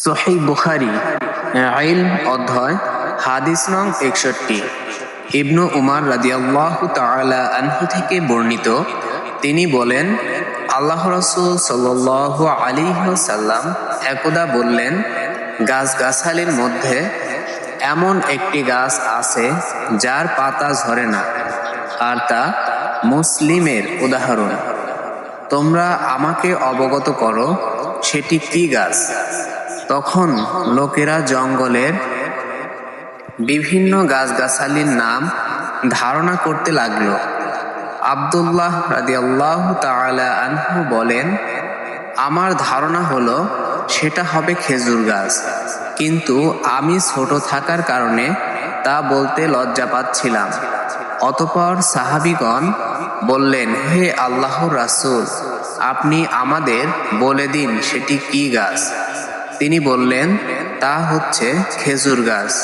সহি বুখারি আইল অধ্যায়, হাদিস নং একষট্টি। ইবনু উমার রাদিয়াল্লাহু তাআলা আনহু থেকে বর্ণিত, তিনি বলেন, আল্লাহ রসুল সাল্লাল্লাহু আলাইহি সাল্লাম একদা বললেন, গাছগাছালির মধ্যে এমন একটি গাছ আছে যার পাতা ঝরে না, আর তা মুসলিমের উদাহরণ। তোমরা আমাকে অবগত করো সেটি কি গাছ? তখন লোকেরা জঙ্গলের বিভিন্ন গাছগাছালির নাম ধারণা করতে লাগল। আব্দুল্লাহ রাদিয়াল্লাহ তাআলা আনহু বলেন, আমার ধারণা হলো সেটা হবে খেজুর গাছ। কিন্তু আমি ছোট থাকার কারণে তা বলতে লজ্জা পাচ্ছিলাম। অতপর সাহাবিগণ বললেন, হে আল্লাহর রাসূল, আপনি আমাদের বলে দিন সেটি কি গাছ? তিনি বললেন তা হচ্ছে খেজুর গাছ।